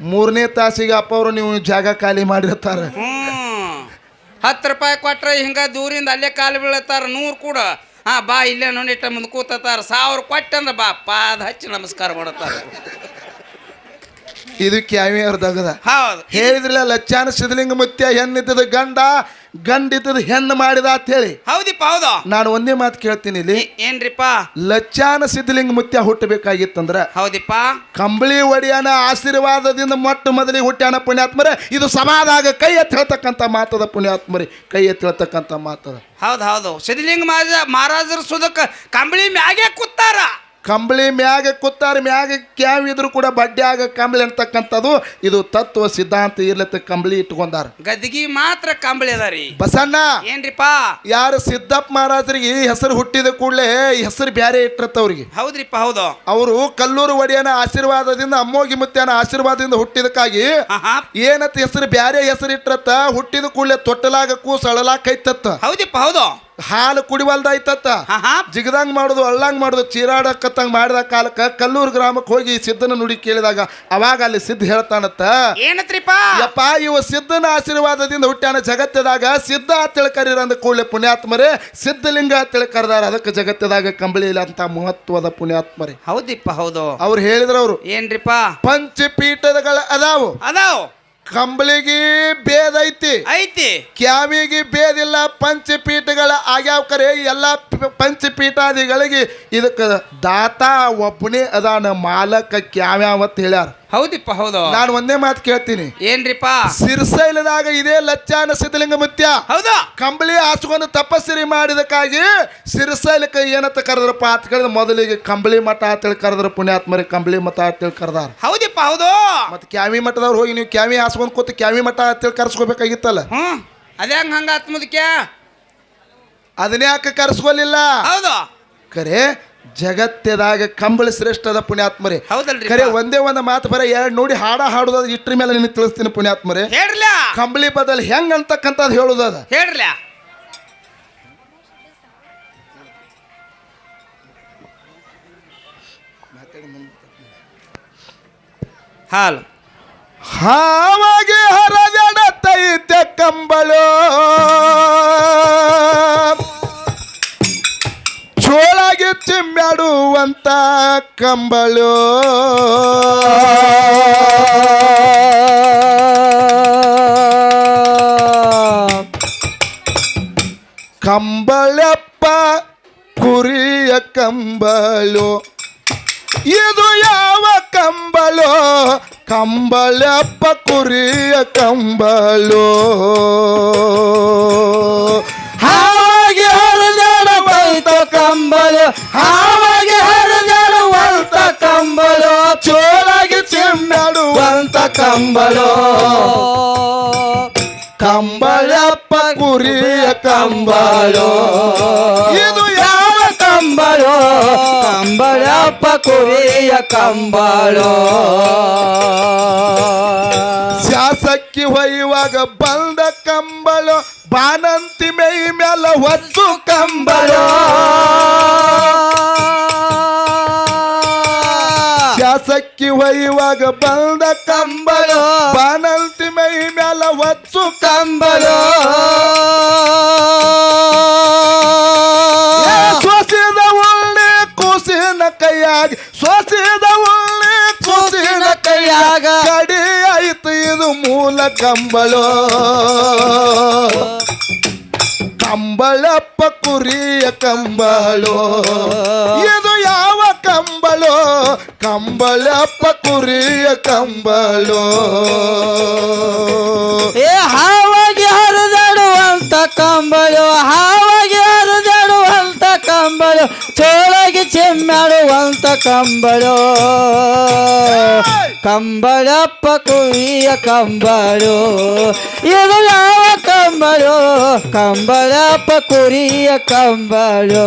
ಮೂರನೇ ತಾಸಿಗೆ ಅಪ್ಪ ಅವರು ನೀವು ಜಾಗ ಖಾಲಿ ಮಾಡಿರ್ತಾರ. ಹತ್ತು ರೂಪಾಯಿ ಕೊಟ್ರೆ ಹಿಂಗ ದೂರಿಂದ ಅಲ್ಲೇ ಕಾಲು ಬೀಳತ್ತಾರ ನೂರು ಕೂಡ. ಹಾ ಬಾ ಇಲ್ಲೇ ನೋಡಿಟ್ಟ ಮುಂದೆ ಕೂತಾರ ಸಾವಿರ ಕೊಟ್ಟಂದ್ರೆ ಬಾ ಪಾದ ಹಚ್ಚಿ ನಮಸ್ಕಾರ ಮಾಡತ್ತಾರ ಇದು ಕ್ಯಾಮಿ ಅವ್ರದಾಗದ ಹೌದು ಹೇಳಿದ್ರಲ್ಲ ಲಚ್ಚಾನ ಸಿದ್ಧಲಿಂಗ ಮುತ್ಯ ಹೆಣ್ಣಿದ್ದದ ಗಂಡ ಗಂಡಿದ್ದದ ಹೆಣ್ಣು ಮಾಡಿದ ಅಂತ ಹೇಳಿ. ಹೌದಿಪ್ಪ ಹೌದು. ನಾನು ಒಂದೇ ಮಾತು ಕೇಳ್ತೀನಿ ಇಲ್ಲಿ. ಏನ್ರಿಪ್ಪ? ಲಚ್ಚಾನ ಸಿದ್ಧಲಿಂಗ ಮುತ್ಯ ಹುಟ್ಟಬೇಕಾಗಿತ್ತಂದ್ರ ಹೌದಿಪ್ಪ? ಕಂಬಳಿ ಒಡೆಯನ ಆಶೀರ್ವಾದದಿಂದ ಮೊಟ್ಟ ಮೊದಲಿಗೆ ಹುಟ್ಟ್ಯಾನ ಪುಣ್ಯಾತ್ಮರೇ ಇದು ಸಮಾಧಾಗ ಕೈ ಎತ್ತಿ ಹೇಳ್ತಕ್ಕಂಥ ಮಾತದ ಪುಣ್ಯಾತ್ಮರಿ ಕೈ ಎತ್ತಿ ಹೇಳ್ತಕ್ಕಂಥ ಮಾತದ. ಹೌದು ಹೌದು. ಸಿದ್ಧಲಿಂಗ ಮಹಾರಾಜ ಮಹಾರಾಜರ ಸುದಕ್ಕೆ ಕಂಬಳಿ ಮ್ಯಾಗೆ ಕೂತಾರ. ಕಂಬಳಿ ಮ್ಯಾಗ ಕೂತಾರ ಮ್ಯಾಗ ಕ್ಯಾವ್ ಇದ್ರು ಕೂಡ ಬಡ್ಡ್ಯಾಗ ಕಂಬಳಿ ಅಂತಕ್ಕಂಥದ್ದು ಇದು ತತ್ವ ಸಿದ್ಧಾಂತ ಇರ್ಲತ್ತ ಕಂಬಳಿ ಇಟ್ಕೊಂಡಾರ. ಗದಗಿ ಮಾತ್ರ ಕಂಬಳಿ ಅದಾರಿ ಬಸಣ್ಣ! ಏನ್ರಿಪ್ಪ? ಯಾರು ಸಿದ್ದಪ್ಪ ಮಹಾರಾಜರಿಗೆ ಈ ಹೆಸರು ಹುಟ್ಟಿದ ಕೂಡಲೇ ಈ ಹೆಸರು ಬ್ಯಾರೆ ಇಟ್ಟಿರತ್ತ ಅವ್ರಿಗೆ. ಹೌದ್ರಿಪ್ಪ ಹೌದು. ಅವರು ಕಲ್ಲೂರು ಒಡೆಯನ ಆಶೀರ್ವಾದದಿಂದ ಅಮ್ಮೋಗಿ ಮುತ್ಯನ ಆಶೀರ್ವಾದದಿಂದ ಹುಟ್ಟಿದಕ್ಕಾಗಿ ಏನತ್ತ ಹೆಸರು ಬ್ಯಾರೆ ಹೆಸರು ಇಟ್ಟಿರತ್ತ ಹುಟ್ಟಿದ ಕೂಡಲೇ ತೊಟ್ಟಲಾಗ ಕೂಸು ಅಳಲಾಕೈತತ್ತ ಹೌದಿಪ್ಪ ಹೌದು. ಹಾಲು ಕುಡಿವಲ್ದಾಯ್ತತ್ತ ಐತತ್ತ. ಜಿಗದಂಗ್ ಮಾಡುದು ಅಳ್ಳಂಗ್ ಮಾಡುದು ಚೀರಾಡಕತ್ತಂಗ್ ಮಾಡಿದ ಕಾಲಕ್ಕ ಕಲ್ಲೂರು ಗ್ರಾಮಕ್ಕೆ ಹೋಗಿ ಸಿದ್ಧನ ನುಡಿ ಕೇಳಿದಾಗ ಅವಾಗ ಅಲ್ಲಿ ಸಿದ್ಧ ಹೇಳ್ತಾನತ್ತ. ಏನತ್ರಿಪ್ಪ? ಯಪ್ಪ ಇವ ಸಿದ್ಧನ ಆಶೀರ್ವಾದದಿಂದ ಹುಟ್ಟಾನ ಜಗತ್ತದಾಗ ಸಿದ್ಧ ತಿಳ್ಕರಿರ ಕರೀರ ಅಂದ ಕೂಡಲೇ ಪುಣ್ಯಾತ್ಮರೇ. ಸಿದ್ಧಲಿಂಗ ತಿಳ್ಕರ್ದಾರ ಕರೆದಾರ ಅದಕ್ಕೆ ಜಗತ್ತದಾಗ ಕಂಬಳಿ ಇಲ್ಲ ಅಂತ ಮಹತ್ವದ ಪುಣ್ಯಾತ್ಮರೇ. ಹೌದಿಪ್ಪ ಹೌದು. ಅವ್ರು ಹೇಳಿದ್ರ ಅವರು. ಏನ್ರಿಪ್ಪ? ಪಂಚಪೀಠದಗಳ ಅದಾವು. ಅದಾವ್. ಕಂಬಳಿಗೆ ಭೇದ ಐತಿ. ಐತಿ. ಕ್ಯಾವಿಗೆ ಭೇದಿಲ್ಲ ಪಂಚಪೀಠಗಳ ಆಗ್ಯಾವ ಕರೆ ಎಲ್ಲ ಪಂಚಪೀಠಾದಿಗಳಿಗೆ ಇದಕ್ಕೆ ದಾತ ಒಬ್ಬನೇ ಅದಾನ ಮಾಲಕ ಕ್ಯಾವ್ಯಾವ ಅಂತ ಹೇಳ್ಯಾರ. ಹೌದಿಪ್ಪ ಹೌದು. ನಾನು ಒಂದೇ ಮಾತು ಕೇಳ್ತೀನಿ. ಏನ್ರಿಪ್ಪ? ಸಿರ್ಸೈಲದಾಗ ಇದೇ ಲಚ್ಚಾನ ಸಿದ್ಧಲಿಂಗ ಮುತ್ಯ. ಹೌದು. ಕಂಬಳಿ ಹಾಸ್ಕೊಂಡು ತಪಸ್ಸಿರಿ ಮಾಡಿದಕ್ಕಾಗಿ ಸಿರ್ಸೈಲಕ್ಕೆ ಏನಂತ ಕರೆದ್ರಪ್ಪ ಅಂತ ಕೇಳಿದ್ರೆ ಮೊದಲಿಗೆ ಕಂಬಳಿ ಮಠ ಅಂತೇಳಿ ಕರೆದ್ರ ಪುಣ್ಯಾತ್ಮರಿ ಕಂಬಳಿ ಮಠ ಅಂತೇಳಿ ಕರೆದಾರ. ಹೌದಿಪ್ಪ ಹೌದು. ಮತ್ತೆ ಕ್ಯಾವಿ ಮಠದವ್ರು ಹೋಗಿ ನೀವು ಕ್ಯಾವಿ ಹಾಸ್ಕೊಂಡು ಕೂತು ಕ್ಯಾವಿ ಮಠ ಅಂತೇಳಿ ಕರ್ಸ್ಕೋಬೇಕಾಗಿತ್ತಲ್ಲ? ಹ್ಮ್. ಅದೇ ಹಂಗ ಹಂಗ ಆತ್ಮದಕ್ಕೆ ಅದನ್ನೇ ಯಾಕೆ ಕರ್ಸ್ಕೊಲಿಲ್ಲ? ಹೌದು. ಖರೆ ಜಗತ್ತದಾಗ ಕಂಬಳಿ ಶ್ರೇಷ್ಠದ ಪುಣ್ಯಾತ್ಮರಿ. ಹೌದಲ್ರಿ ಖರೆ ಒಂದೇ ಒಂದು ಮಾತು ಬರ ಎರಡು ನೋಡಿ ಹಾಡ ಹಾಡುದ ಇಟ್ರ ಮೇಲೆ ನಿನಗೆ ತಿಳಿಸ್ತೀನಿ ಪುಣ್ಯಾತ್ಮರಿ. ಹೇಳ್ರಲ್ಲ. ಕಂಬಳಿ ಬದಲ್ ಹೆಂಗ್ ಅಂತಕ್ಕಂಥದ್ದು ಹೇಳುದದ. ಹೇಳ್ರಲ್ಲ. ಹಾಲು. ಹಾವಾಗಿ ಹರದಡತೈತೆ ಕಂಬಳು. ಚೋಳಾಗಿ ಚಿಮ್ಮಾಡುವಂತ ಕಂಬಳು. ಕಂಬಳಪ್ಪ ಕುರಿಯ ಕಂಬಳು. ಇದು ಯಾವ ಕಂಬಳು? ಕಂಬಳಪ್ಪ ಕುರಿಯ ಕಂಬಳು. ಹರಿದಾಡುವಂತ ಹಾವಾಗಿ ಹರಿದಾಡುವಂತ ಕಂಬಲು, ಚೋಲಾಗಿ ಚಿಮ್ಮಾಡುವಂತ ಕಂಬಳೋ ಕಂಬಳಪ್ಪ ಗುರಿಯ ಕಂಬಳೋ ಇದು ಯಾವ ಕಂಬಳೋ? ಕಂಬಳಪ್ಪ ಕುರಿಯ ಕಂಬಳೋ. ಶಾಸಕಿ ಹೊಯ್ಯುವಾಗ ಬಂದ ಕಂಬಳು. ಬಾನಂತಿ ಮೈ ಮ್ಯಾಲ ಹೊತ್ತು ಕಂಬಳ. ಶಾಸಕಿ ಒಯ್ಯುವಾಗ ಬಂದ ಕಂಬಳ. ಬಾನಂತಿ ಮೈ ಮ್ಯಾಲ ಹೊತ್ತು ಕಂಬಳ. ಸೊಸೆದ ಒಳ್ಳೆ ಕೂಸಿನ ಕೈಯಾಗಿ, ಸೊಸೆದ ಕೈಯಾಗ ಕಡಿ ಆಯ್ತು ಇದು ಮೂಲ ಕಂಬಳು. ಕಂಬಳಪ್ಪ ಕುರಿಯ ಕಂಬಳು. ಇದು ಯಾವ ಕಂಬಳು? ಕಂಬಳಪ್ಪ ಕುರಿಯ ಕಂಬಳು. ಏ ಹಾವಾಗಿ ಹರಿದಾಡುವಂತ ಕಂಬಳು ಹಾವಾಗಿ ಹರಿದಾಡುವಂತ ಕಂಬಳು ಚೋಳಗಿ ಚೆಮ್ಮಾಡುವಂತ ಕಂಬಳು. ಕಂಬಳಪ್ಪ ಕುರಿಯ ಕಂಬಳು. ಇದು ಯಾವ ಕಂಬಳು? ಕಂಬಳಪ್ಪ ಕುರಿಯ ಕಂಬಳು.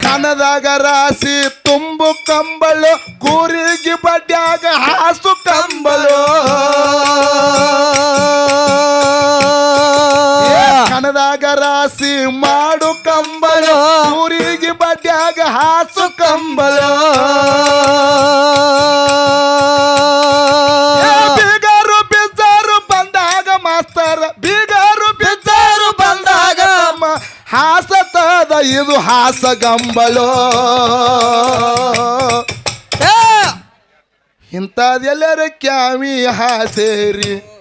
ಕನದಾಗ ರಾಸಿ ತುಂಬು ಕಂಬಳು ಕೂರಿಗೆ ಬಡ್ಯಾಗ ಹಾಸು ಕಂಬಳು. ಏ, ಕನದಾಗ ರಾಸಿ ಮಾಡು ಕಂಬಳು. ಹಾಸು ಕಂಬಲ. ಬೀಗರು ಬಿದ್ದಾರು ಬಂದಾಗ ಮಾಸ್ತರ, ಬೀಗರು ಬಿದ್ದಾರು ಬಂದಾಗ ಹಾಸತದ, ಇದು ಹಾಸ ಕಂಬಲ. ಇಂಥದ್ದೆಲ್ಲರ ಕ್ಯಾವಿ ಹಾಸೇರಿ.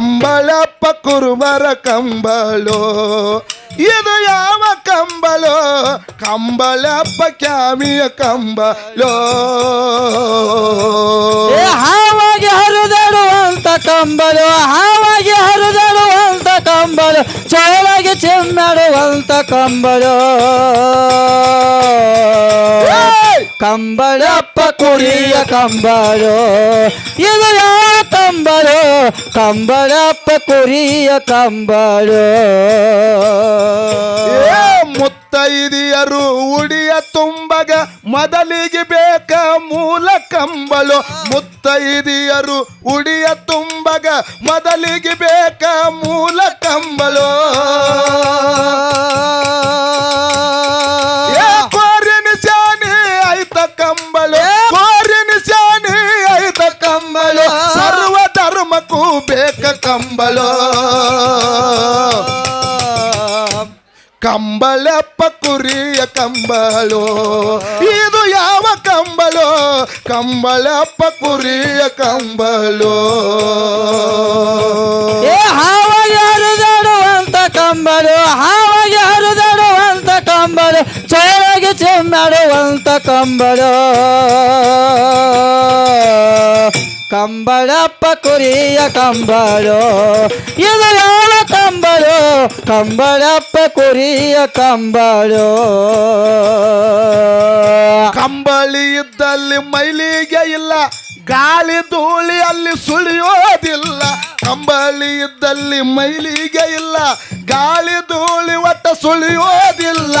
ಕಂಬಳಪ್ಪ ಕುರುಬರ ಕಂಬಳೋ. ಇದು ಯಾವ ಕಂಬಳೋ? ಕಂಬಳಪ್ಪ ಕ್ಯಾಮಿಯ ಕಂಬಳೋ. ಏ ಹಾವಾಗಿ ಹರಿದಾಡುವಂತ ಕಂಬಳು ಹಾವಾಗಿ ಹರಿದಾಡುವಂತ ಕಂಬಳು ಚೋಳಗೆ ಚೆಮ್ಮಾಡುವಂತ ಕಂಬಳು! ಕಂಬಳಪ್ಪ ಕುರಿಯ ಕಂಬಳೋ. ಇದು ಯಾವ ಕಂಬಳು? ಕಂಬಳಪ್ಪ ಕುರಿಯ ಕಂಬಳೋ. ಮುತ್ತೈದಿಯರು ಉಡಿಯ ತುಂಬಗ ಮೊದಲಿಗೆ ಬೇಕ ಮೂಲ ಕಂಬಳು. ಮುತ್ತೈದಿಯರು ಉಡಿಯ ತುಂಬಗ ಮೊದಲಿಗೆ ಬೇಕ ಮೂಲ ಕಂಬಳು ಕಂಬಳಪ್ಪ ಕುರಿಯ ಕಂಬಳು ಇದು ಯಾವ ಕಂಬಳು ಕಂಬಳಪ್ಪ ಕುರಿಯ ಕಂಬಳು ಏ ಹಾವಾಗಿ ಹರಿದಾಡುವಂತ ಕಂಬಳು ಹಾವಾಗಿ ಹರಿದಾಡುವಂತ ಕಂಬಳು ಚೋಳಗೆ ಚೆಮ್ಮಾಡುವಂತ ಕಂಬಳು ಕಂಬಳಪ್ಪ ಕುರಿಯ ಕಂಬಳು. ಯಾವ ಕಂಬಳು? ಕಂಬಳಪ್ಪ ಕುರಿಯ ಕಂಬಳು. ಕಂಬಳಿ ಇದ್ದಲ್ಲಿ ಮೈಲಿಗೆ ಇಲ್ಲ, ಗಾಳಿ ಧೂಳಿ ಅಲ್ಲಿ ಸುಳಿಯೋದಿಲ್ಲ. ಕಂಬಳಿ ಇದ್ದಲ್ಲಿ ಮೈಲಿಗೆ ಇಲ್ಲ, ಗಾಳಿ ಧೂಳಿ ಒಟ್ಟ ಸುಳಿಯೋದಿಲ್ಲ.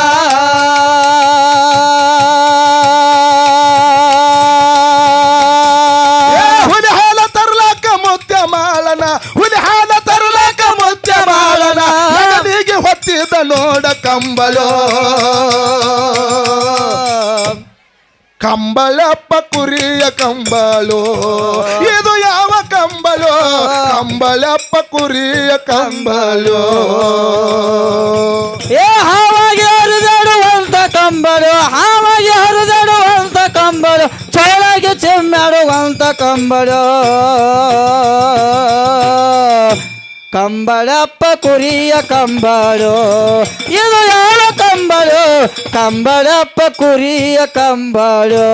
ಕಂಬಳು ಕಂಬಳಪ್ಪ ಕುರಿಯ ಕಂಬಳು ಇದು ಯಾವ ಕಂಬಳು ಕಂಬಳಪ್ಪ ಕುರಿಯ ಕಂಬಳು ಏ, ಹಾವಾಗಿ ಹರಿದಾಡುವಂತ ಕಂಬಳು ಹಾವಾಗಿ ಹರಿದಾಡುವಂತ ಕಂಬಳು ಚೋಳಾಗಿ ಚೆಮ್ಮಾಡುವಂತ ಕಂಬಳು ಕಂಬಳಪ್ಪ ಕುರಿಯ ಕಂಬಳು. ಇದು ಯಾವ ಕಂಬಳು? ಕಂಬಳಪ್ಪ ಕುರಿಯ ಕಂಬಳು.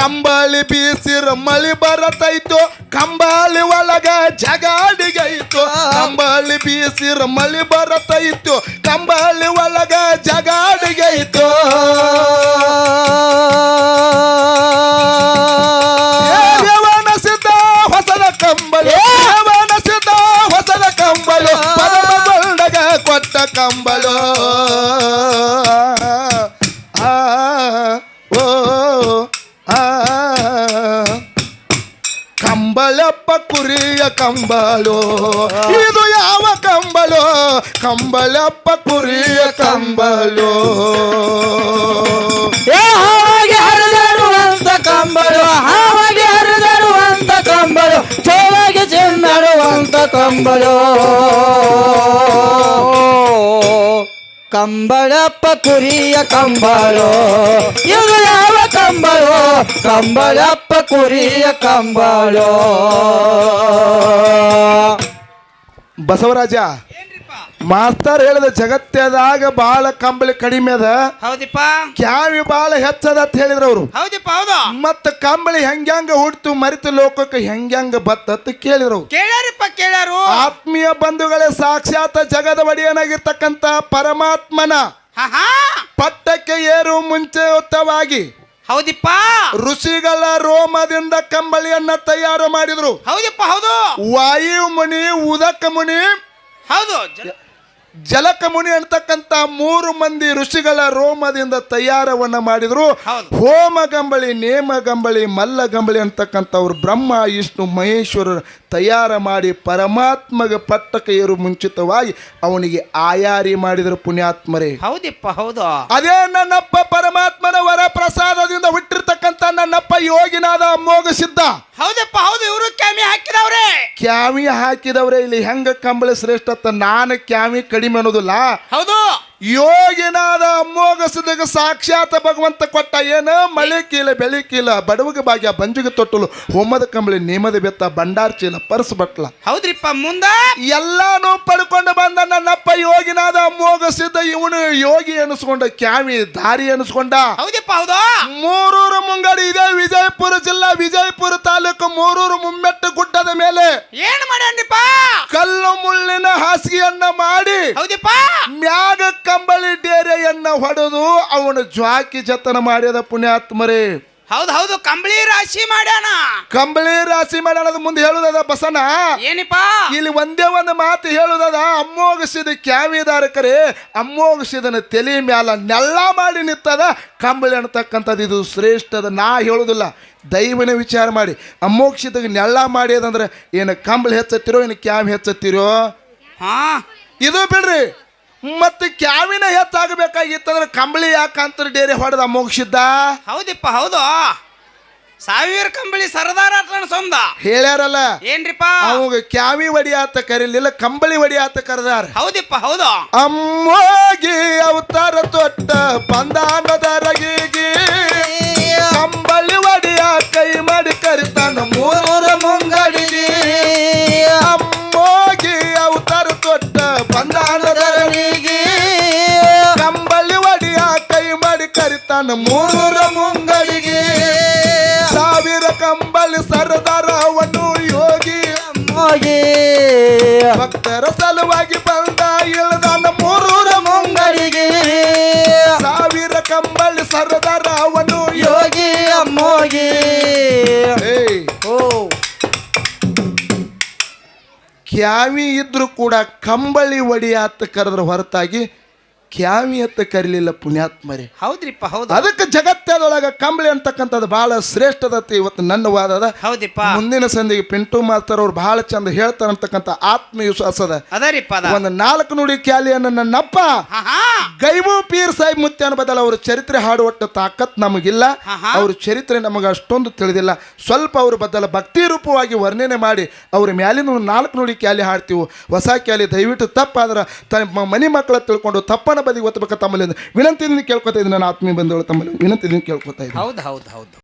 ಕಂಬಳಿ ಬೀಸಿರ ಮಳಿ ಬರತೈತು? ಕಂಬಳಿ ಒಳಗ ಜಗಾಡಿಗೈತು? ಕಂಬಳಿ ಬೀಸಿರ ಮಳಿ ಬರತೈತು? ಕಂಬಳಿ ಒಳಗ ಜಗಾಡಿಗೆ ಕಂಬಳು ಇದು ಯಾವ ಕಂಬಳು ಕಂಬಳಪ್ಪ ಕುರಿಯ ಕಂಬಳು ಏ, ಹಾವಾಗಿ ಹರಿದಾಡುವಂತ ಕಂಬಳು ಹಾವಾಗಿ ಹರಿದಾಡುವಂತ ಕಂಬಳು ಚೋವಾಗಿ ಚೆನ್ನಡುವಂತ ಕಂಬಳು ಕಂಬಳಪ್ಪ ಕುರಿಯ ಕಂಬಳೋ. ಇದು ಯಾವ ಕಂಬಳೋ? ಕಂಬಳಪ್ಪ ಕುರಿಯ ಕಂಬಳೋ. ಬಸವರಾಜ ಮಾಸ್ತರ್ ಹೇಳಿದ ಜಗತ್ತದಾಗ ಬಾಳ ಕಂಬಳಿ ಕಡಿಮೆ ಅದ. ಹೌದಿಪ್ಪ. ಕ್ಯಾವಿ ಬಹಳ ಹೆಚ್ಚದ ಅಂತ ಹೇಳಿದ್ರು ಅವರು. ಹೌದಿಪ್ಪ ಹೌದು. ಮತ್ತ ಕಂಬಳಿ ಹೆಂಗ್ಯಾಂಗ ಹುಡ್ತು ಮರಿತು ಲೋಕಕ್ಕೆ ಹೆಂಗ್ಯಾಂಗ ಬತ್ತ ಕೇಳಿದ್ರು. ಕೇಳ್ಯಾರಿಪ್ಪ ಕೇಳ್ಯಾರು. ಆತ್ಮೀಯ ಬಂಧುಗಳೇ ಸಾಕ್ಷಾತ್ ಜಗದ ಒಡೆಯನಾಗಿರ್ತಕ್ಕಂತ ಪರಮಾತ್ಮನ ಪಟ್ಟಕ್ಕೆ ಏರು ಮುಂಚೆ ಉತ್ತವಾಗಿ ಹೌದಿಪ್ಪ. ಋಷಿಗಳ ರೋಮದಿಂದ ಕಂಬಳಿಯನ್ನ ತಯಾರು ಮಾಡಿದ್ರು. ಹೌದಿಪ್ಪ ಹೌದು. ವಾಯು ಮುನಿ ಉದಕ ಮುನಿ ಹೌದು. ಜ- ಜಲಕ ಮುನಿ ಅಂತಕ್ಕಂಥ ಮೂರು ಮಂದಿ ಋಷಿಗಳ ರೋಮದಿಂದ ತಯಾರವನ್ನ ಮಾಡಿದ್ರು. ಹೋಮ ಗಂಬಳಿ ನೇಮ ಗಂಬಳಿ ಮಲ್ಲ ಗಂಬಳಿ ಅಂತಕ್ಕಂಥವ್ರು ಬ್ರಹ್ಮ ವಿಷ್ಣು ಮಹೇಶ್ವರ ತಯಾರ ಮಾಡಿ ಪರಮಾತ್ಮಗೆ ಪಟ್ಟಕೆಯರು ಏರು ಮುಂಚಿತವಾಗಿ ಅವನಿಗೆ ಆಯಾರಿ ಮಾಡಿದರು ಪುಣ್ಯಾತ್ಮರೇ. ಹೌದಿಪ್ಪ ಹೌದು. ಅದೇ ನನ್ನಪ್ಪ ಪರಮಾತ್ಮನ ವರ ಪ್ರಸಾದದಿಂದ ಹುಟ್ಟಿರ್ತಕ್ಕಂಥ ನನ್ನಪ್ಪ ಯೋಗಿನಾದ ಅಮೋಘ ಸಿದ್ಧ. ಹೌದಪ್ಪ ಹೌದು ಇವರು ಕ್ಯಾಮಿ ಹಾಕಿದವ್ರೆ. ಕ್ಯಾವಿ ಹಾಕಿದವ್ರೆ ಇಲ್ಲಿ ಹೆಂಗ ಕಂಬಳಿ ಶ್ರೇಷ್ಠ ನಾನು ಕ್ಯಾವಿ ಕಡಿಮೆ ಅನ್ನೋದಿಲ್ಲ ಹೌದು. ಯೋಗಿನಾದ ಅಮೋಘ ಸಿದ್ಧಗ ಸಾಕ್ಷಾತ್ ಭಗವಂತ ಕೊಟ್ಟ ಏನು? ಮಳೆ ಕೀಲ ಬೆಳೆ ಕೀಲ ಬಡವಗೆ ಭಾಗ್ಯ ಬಂಜುಗೆ ತೊಟ್ಟಲು ಹೋಮದ ಕಂಬಳಿ ನೇಮದ ಬೆತ್ತ ಭಂಡಾರ ಚೀಲ ಪರ್ಸ್ ಬಟ್ಲ. ಹೌದ್ರಿಪ್ಪ ಮುಂದ? ಎಲ್ಲಾನು ಪಡ್ಕೊಂಡು ಬಂದ ನನ್ನಪ್ಪ ಯೋಗಿನಾದ ಅಮೋಘ ಸಿದ್ಧ ಇವನು ಯೋಗಿ ಅನಿಸ್ಕೊಂಡ ಕ್ಯಾವಿ ದಾರಿ ಅನಿಸ್ಕೊಂಡ ಹೌದಪ್ಪ ಹೌದು? ಮೂರೂರು ಮುಂಗಡಿ ಇದೆ ವಿಜಯಪುರ ಜಿಲ್ಲಾ ವಿಜಯಪುರ ತಾಲೂಕು ಮೂರೂರು ಮುಮ್ಮೆಟ್ಟು ಗುಡ್ಡದ ಮೇಲೆ. ಏನ್ ಮಾಡ್ಯಾನ್ರಿಪ್ಪ? ಕಲ್ಲು ಮುಳ್ಳಿನ ಹಾಸಿಗೆಯನ್ನ ಮಾಡಿ ಹೌದಪ್ಪ ಮ್ಯಾಗ ಕಂಬಳಿ ಡೇರೆಯನ್ನ ಹೊಡೆದು ಅವನು ಜ್ವಾಕಿ ಜತನ ಮಾಡ್ಯದ ಪುಣ್ಯಾತ್ಮರೇ. ಹೌದು ಹೌದು ಕಂಬಳಿ ರಾಶಿ ಮಾಡ್ಯಾನ. ಕಂಬಳಿ ರಾಶಿ ಮಾಡೋದು ಮುಂದೆ ಹೇಳುದದ ಬಸನ ಏನಿಪ್ಪ? ಇಲ್ಲಿ ಒಂದೇ ಒಂದು ಮಾತು ಹೇಳುದದ ಅಮ್ಮೋಗಿಸಿದ ಕ್ಯಾವಿದಾರಕರೇ ಅಮ್ಮೋಗಿಸಿದನ ತಲೆ ಮ್ಯಾಲ ನೆಲ್ಲ ಮಾಡಿ ನಿತ್ತದ ಕಂಬಳಿ ಅನ್ನತಕ್ಕಂಥದ್ದು ಇದು ಶ್ರೇಷ್ಠದ ನಾ ಹೇಳುದಿಲ್ಲ. ದೈವನ ವಿಚಾರ ಮಾಡಿ. ಅಮ್ಮೋಕ್ಷಿದಾಗ ನೆಲ್ಲ ಮಾಡಿ ಅದಂದ್ರೆ ಏನು ಕಂಬಳಿ ಹೆಚ್ಚತ್ತಿರೋ ಏನು ಕ್ಯಾವಿ ಹೆಚ್ಚತ್ತಿರೋ? ಹಾ. ಇದು ಬಿಡ್ರಿ. ಮತ್ತೆ ಕ್ಯಾವಿನ ಹೆಚ್ಚಾಗಬೇಕಾಗಿತ್ತಂದ್ರೆ ಕಂಬಳಿ ಯಾಕಂತ ಡೇರೆ ಹೊಡೆದ ಮೋಕ್ಷಿದ್ದ? ಹೌದಿಪ್ಪ ಹೌದು. ಸಾವಿರ ಕಂಬಳಿ ಸರದಾರ ಸೊಂದ ಹೇಳ್ಯಾರಲ್ಲ ಏನ್ರಿಪ್ಪ? ಅವಾಗ ಕ್ಯಾವಿ ಒಡಿಯಾತ ಕರೀಲಿಲ್ಲ ಕಂಬಳಿ ಒಡಿಯಾತ ಕರೆದಾರ. ಹೌದಿಪ್ಪ ಹೌದು. ಅಮ್ಮೋಗಿ ಅವತಾರ ತೊಟ್ಟ ಬಂದಾನದರಗಿಗಿ ಕಂಬಳಿ ಒಡಿಯ ಕೈ ಮಾಡಿ ಕರಿತಾನ ಮೂರ ಮುಂಗಡಿಗೆ ಅಮ್ಮೋಗಿ ಅವತಾರ ತೊಟ್ಟ ಬಂದಾನದರಗಿಗಿ ಕರಿತಾನ ಮೂರ ಮುಂಗಳಿಗೆ ಸಾವಿರ ಕಂಬಳಿ ಸರದಾರವನು ಯೋಗಿ ಅಮ್ಮಗೆ ಭಕ್ತರ ಸಲುವಾಗಿ ಬಂದ ಇಳದಾನ ಮೂರೂರ ಮುಂಗಳಿಗೆ ಸಾವಿರ ಕಂಬಳಿ ಸರದಾರ ಅವನು ಯೋಗಿ ಅಮ್ಮೋಗಿ ಓ. ಕ್ಯಾವಿ ಇದ್ರೂ ಕೂಡ ಕಂಬಳಿ ಒಡಿಯಾತ ಕರೆದ್ರ ಹೊರತಾಗಿ ಕ್ಯಾವಿ ಅಂತ ಕರೀಲಿಲ್ಲ ಪುಣ್ಯಾತ್ಮರಿ. ಹೌದ್ರಿಪ್ಪ ಹೌದು. ಅದಕ್ಕೆ ಜಗತ್ತದೊಳಗ ಕಂಬಳಿ ಅಂತಕ್ಕಂಥದ್ದು ಬಹಳ ಶ್ರೇಷ್ಠದತ್ತೆ ಇವತ್ತು ನನ್ನ ವಾದದ. ಹೌದಿಪ್ಪ ಮುಂದಿನ ಸಂದಿಗೆ ಪಿಂಟು ಮಾಸ್ತರ್ ಅವ್ರು ಬಹಳ ಚಂದ ಹೇಳ್ತಾರಂತಕ್ಕಂಥ ಆತ್ಮವಿಶ್ವಾಸದ. ಅದರಿಪ್ಪ ಅದ. ಒಂದು ನಾಲ್ಕು ನುಡಿ ಕ್ಯಾಲಿಯನ್ನು ನನ್ನಪ್ಪ. ಗೈಬು ಪೀರ್ ಸಾಹಿಬ್ ಮುತ್ಯಾನ ಬದಲ ಅವ್ರ ಚರಿತ್ರೆ ಹಾಡುವಟ್ಟು ತಾಕತ್ ನಮಗಿಲ್ಲ. ಅವ್ರ ಚರಿತ್ರೆ ನಮಗೆ ಅಷ್ಟೊಂದು ತಿಳಿದಿಲ್ಲ. ಸ್ವಲ್ಪ ಅವ್ರ ಬದಲ ಭಕ್ತಿ ರೂಪವಾಗಿ ವರ್ಣನೆ ಮಾಡಿ ಅವ್ರ ಮ್ಯಾಲಿನ ನಾಲ್ಕು ನುಡಿ ಕ್ಯಾಲಿ ಹಾಡ್ತೀವಿ. ಹೊಸ ಕ್ಯಾಲಿ ದಯವಿಟ್ಟು ತಪ್ಪಾದ್ರೆ ಮನೆ ಮಕ್ಕಳ ತಿಳ್ಕೊಂಡು ತಪ್ಪನ ಬದಿ ಒತ್ತಬೇಕ ತಮ್ಮಲ್ಲಿ ವಿನಂತಿಯಿಂದ ಕೇಳ್ಕೊತಾ ಇದ್ದೀನಿ ನಾನು ಆತ್ಮೀಯ ಬಂಧುಗಳು ತಮ್ಮಲ್ಲಿ. ವಿನಂತಿಯಿಂದ ಕೇಳ್ಕೊತಾ ಇದ್ದೀನಿ. ಹೌದು ಹೌದು ಹೌದು.